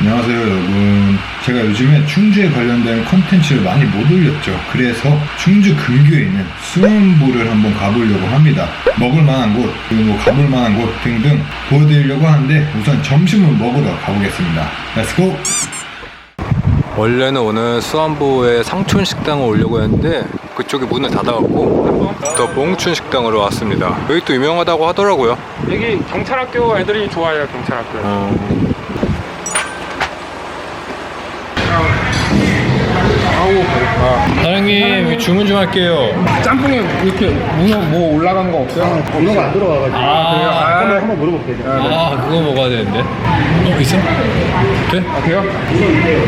안녕하세요 여러분. 제가 요즘에 충주에 관련된 컨텐츠를 많이 못 올렸죠. 그래서 충주 근교에 있는 수원부를 한번 가보려고 합니다. 먹을 만한 곳 그리고 뭐 가볼 만한 곳 등등 보여드리려고 하는데 우선 점심을 먹으러 가보겠습니다. 렛츠고 원래는 오늘 수안보에 상촌 식당을 오려고 했는데 그쪽이 문을 닫아갖고 더 봉춘 식당으로 왔습니다. 여기 또 유명하다고 하더라고요. 여기 경찰학교 애들이 좋아해요 경찰학교. 어, 아우 배고파 사장님 주문 좀 할게요. 짬뽕에 이렇게 문어 뭐 올라간 거 없어요? 번호가 안 들어와가지고 아 그래요? 아, 한번 한번 물어볼게요. 아 그거 먹어야 되는데. 어 있어? 돼? 아 돼요?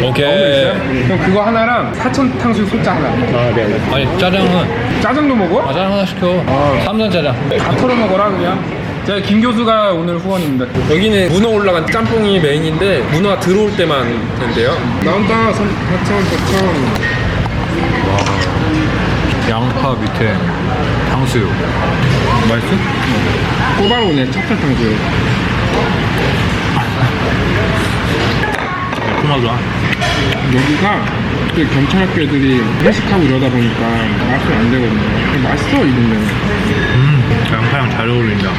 오케이. 그럼 그거 하나랑 사천 탕수육 소짜 하나 아, 네, 알겠습니다. 아니 짜장은 짜장도 먹어? 짜장 하나 시켜. 삼선 짜장. 다 털어 먹어라 그냥 제가 김 교수가 오늘 후원입니다 여기는 문어 올라간 짬뽕이 메인인데 문어가 들어올 때만 된대요 나온다 4천 4천 양파 밑에 탕수육. 맛있어? 꼬바로우네 찹쌀 탕수육 매콤하다. 여기가 그 경찰학교 애들이 회식하고 이러다 보니까 맛이 안 되거든요 맛있어 이 동네는 음 양파랑 잘 어울린다.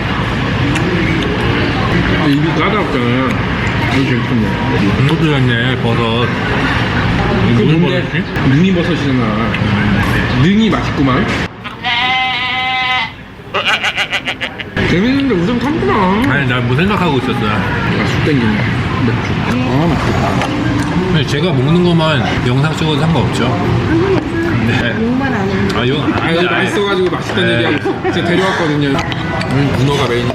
입이 까다롭잖아요 이거 재밌네. 이것도 있네 버섯. 그 무슨 뭔데? 버섯이지? 능이 버섯이잖아. 능이 맛있구만. 재밌는데 우선 참구나. 아니 난 뭐 생각하고 있었어. 아술 땡기네. 맥주. 아 맛있겠다 근데 제가 먹는 것만 영상 찍어도 상관없죠. 네. 욕만 안 했는데 아 이거 아 여기 맛있어가지고 맛있다는 네. 얘기하고 제가 데려왔거든요. 음, 문어가 메인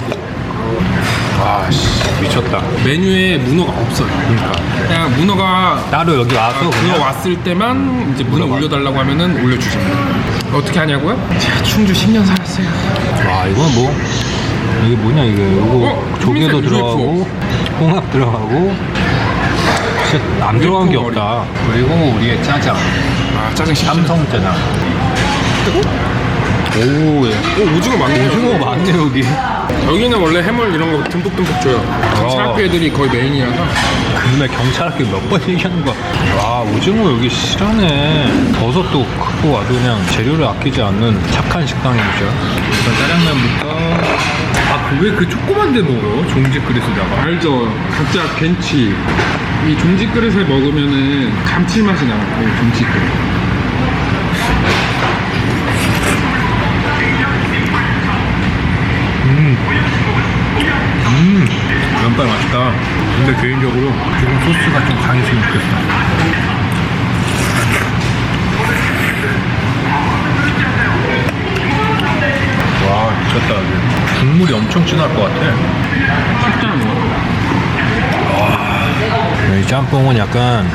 아씨 미쳤다. 메뉴에 문어가 없어요 그러니까 그냥 문어가 따로 여기 와서 그거 그냥 왔을 때만 이제 문어. 올려달라고 하면은 올려주십니다 어떻게 하냐고요? 제가 충주 10년 살았어요 와 이건 뭐 이게 뭐냐 이게 이거 어? 조개도 들어가고 홍합 들어가고 진짜 안 들어간 게 머리. 없다. 그리고 우리의 짜장 아 짜장 시 삼성 짜장. 오, 예. 오 오징어 많네 오징어 많네 여기. 여기는 원래 해물 이런 거 듬뿍듬뿍 줘요 경찰학교 애들이 거의 메인이라서 그날 경찰학교 몇 번 얘기하는 거야. 와 오징어 여기 실하네. 버섯도 크고 아주 그냥 재료를 아끼지 않는 착한 식당이죠. 일단 짜장면부터. 아그 왜그 조그만 데 먹어? 종지 그릇에다가. 알죠 각자 겐치 이 종지 그릇에 먹으면은 감칠맛이 나요 이 종지 그릇 면발 맛있다. 근데 개인적으로 조금 소스가 좀 강했으면 좋겠어. 와, 미쳤다. 국물이 엄청 진할 것 같아. 이 짬뽕은 약간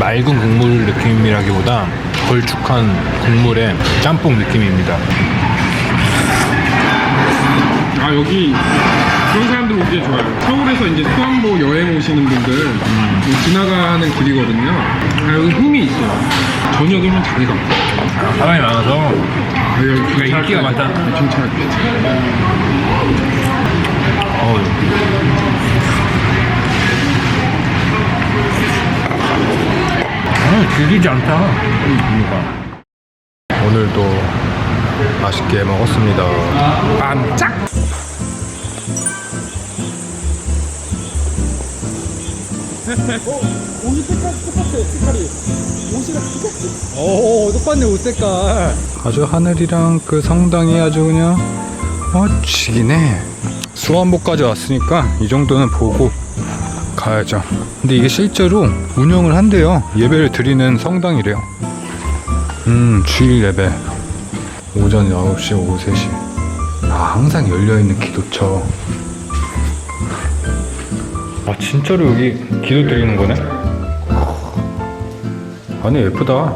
맑은 국물 느낌이라기보다 걸쭉한 국물의 짬뽕 느낌입니다. 아 여기 그런 사람들 오기 좋아요 서울에서 이제 수안보 여행 오시는 분들 이 지나가는 길이거든요 아 여기 흠이 있어요 저녁이면 자리가 없어 사람이 많아서 아, 여기 그러니까 인기가 많다. 네, 경찰학교 어, 아, 질기지 않다. 이 분유가. 오늘도 맛있게 먹었습니다. 반짝 오, 똑같네, 옷 색깔. 아주 하늘이랑 그 성당이 아주 그냥, 어, 죽이네. 수원복까지 왔으니까 이 정도는 보고 가야죠. 근데 이게 실제로 운영을 한대요. 예배를 드리는 성당이래요. 음, 주일 예배. 오전 9시, 오후 3시. 아, 항상 열려있는 기도처. 아, 진짜로 여기 기도 드리는 거네? 아니 예쁘다.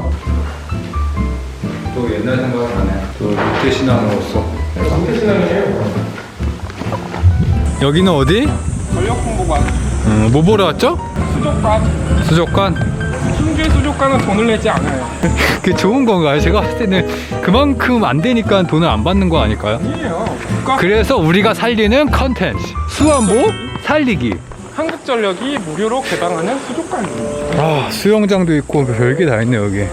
또 옛날 생각을 하네. 또 롯데 신앙으로서. 롯데 신앙이에요. 여기는 어디? 전력 홍보관 음, 뭐 보러 왔죠? 수족관 수족관. 충주의 수족관은 돈을 내지 않아요 그게 좋은 건가요? 제가 봤을 때는 그만큼 안 되니까 돈을 안 받는 거 아닐까요? 아니에요 국가 그래서 우리가 살리는 컨텐츠 수원보 살리기. 한국전력이 무료로 개방하는 수족관입니다. 아 수영장도 있고 별게 다 있네 여기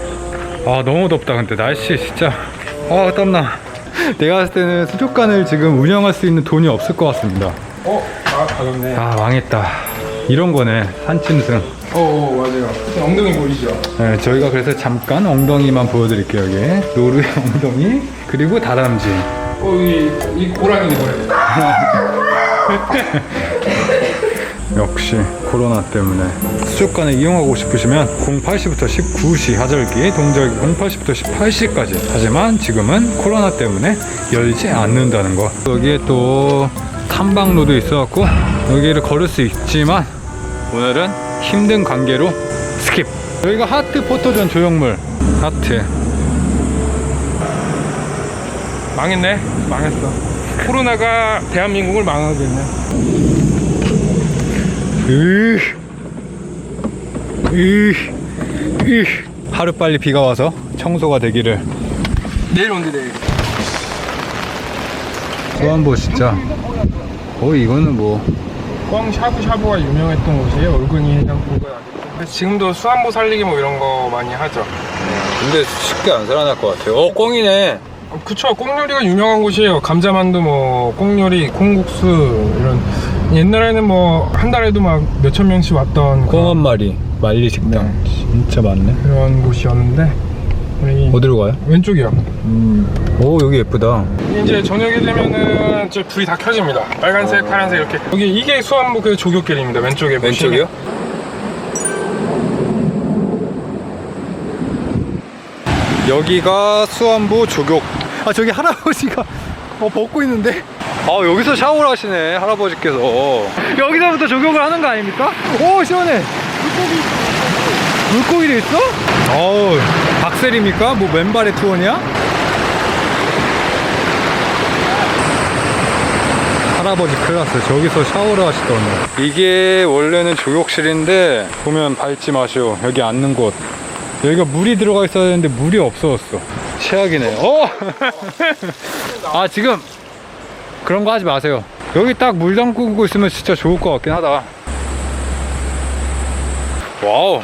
아 너무 덥다 근데 날씨 진짜 아 땀나 내가 봤을 때는 수족관을 지금 운영할 수 있는 돈이 없을 것 같습니다 어, 아, 가볍네. 아 망했다 이런 거네 산짐승 어, 어, 맞아요. 엉덩이 보이시죠? 네, 저희가 그래서 잠깐 엉덩이만 보여드릴게요 여기 노루의 엉덩이 그리고 다람쥐 어, 이, 이 고라니 이거예요. 역시 코로나 때문에 수족관을 이용하고 싶으시면 08시부터 19시 하절기 동절기 08시부터 18시까지 하지만 지금은 코로나 때문에 열지 않는다는 거 여기에 또 탐방로도 있어갖고 여기를 걸을 수 있지만 오늘은 힘든 관계로 스킵 여기가 하트 포토존 조형물 하트 망했네. 망했어. 코로나가 대한민국을 망하게 했네. 으, 으, 으. 하루 빨리 비가 와서 청소가 되기를 내일 온대, 내일. 수안보 진짜 거의 이거는 뭐 꽝 샤브샤브가 유명했던 곳이에요. 얼근이 아직도. 지금도 수안보 살리기 뭐 이런 거 많이 하죠. 근데 쉽게 안 살아날 것 같아요 어 꽁이네 어, 그쵸. 꽁요리가 유명한 곳이에요. 감자만두, 뭐, 꽁요리, 콩국수, 이런. 옛날에는 뭐, 한 달에도 막 몇천 명씩 왔던 꽁한 마리 말리 식당 진짜 많네 그런 곳이었는데, 어디로 가요? 왼쪽이요. 오 여기 예쁘다 이제 저녁이 되면은 저 불이 다 켜집니다. 빨간색, 파란색 이렇게. 여기 이게 수안보 그 조교길입니다. 왼쪽에 보시면. 여기가 수안보 조격 아 저기 할아버지가 어 벗고 있는데 아 여기서 샤워를 하시네 할아버지께서 여기서부터 조격을 하는 거 아닙니까? 오 시원해 물고기 물고기 도 있어? 어우 박셀입니까? 뭐 맨발의 투어냐? 할아버지 클라스 저기서 샤워를 하시더니 이게 원래는 조욕실인데 보면 밟지 마시오 여기 앉는 곳 여기가 물이 들어가 있어야 되는데 물이 없어졌어 최악이네 어! 아 지금 그런 거 하지 마세요. 여기 딱 물 담그고 있으면 진짜 좋을 것 같긴 하다. 와우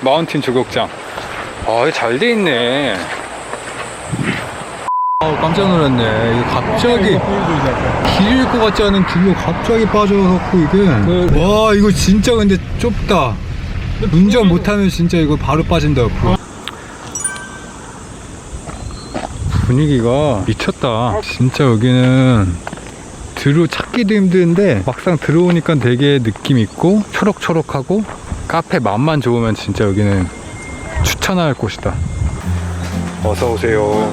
마운틴 조격장. 아 잘 돼 있네. 아우 깜짝 놀랐네. 이거 갑자기 길일 것 같지 않은 길로 갑자기 빠져갖고 이게. 와 이거 진짜 근데 좁다. 운전 못하면 진짜 이거 바로 빠진다 옆으로 분위기가 미쳤다. 진짜 여기는 들어 찾기도 힘든데 막상 들어오니까 되게 느낌 있고 초록초록하고 카페 맛만 좋으면 진짜 여기는 추천할 곳이다. 어서 오세요.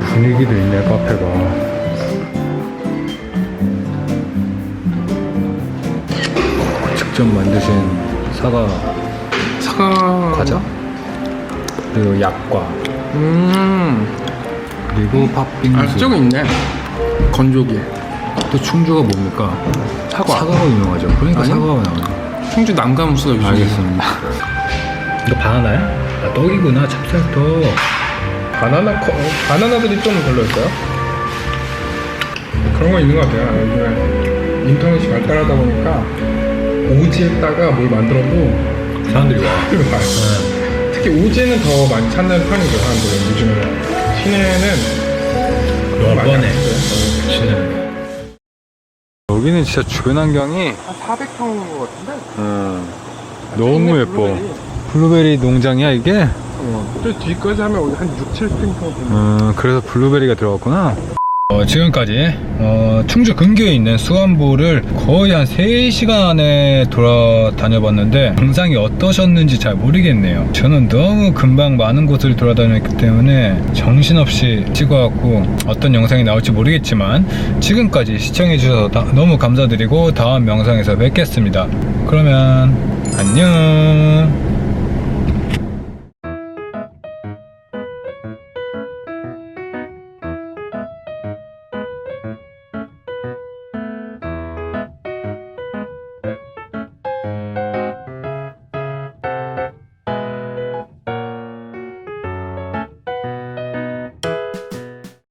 분위기도 있네 카페가. 직접 만드신 사과 사과. 과자 그리고 약과 음. 그리고 팥빙수 아, 저기 있네. 건조기. 또 충주가 뭡니까? 사과. 사과가 유명하죠 그러니까 아니? 사과가 나오네 충주 남가무수가 요즘에. 알겠습니다 이거 바나나야? 아 떡이구나 찹쌀떡 바나나 커, 어, 바나나들이 좀 별로였어요? 그런 거 있는 것 같아요. 요즘에 인터넷이 발달하다 보니까 오지에다가 뭘 만들어도 사람들이 와 필요 봐요. 특히 오지에는 더 많이 찾는 편이죠, 사람들은. 요즘에는. 시내에는 너무 많이 뻔해 안 찾아요. 시내 여기는 진짜 주변 환경이 한 400평인 것 같은데? 음, 너무 예뻐 블루베리 농장이야 이게? 어. 저 뒤까지 하면 한 6, 7평 정도 됩니다. 음, 그래서 블루베리가 들어갔구나. 어, 지금까지 어, 충주 근교에 있는 수안보를 거의 한 3시간 안에 돌아다녀 봤는데 영상이 어떠셨는지 잘 모르겠네요. 저는 너무 금방 많은 곳을 돌아다녔기 때문에 정신없이 찍어갖고 어떤 영상이 나올지 모르겠지만 지금까지 시청해 주셔서 다- 너무 감사드리고 다음 영상에서 뵙겠습니다. 그러면 안녕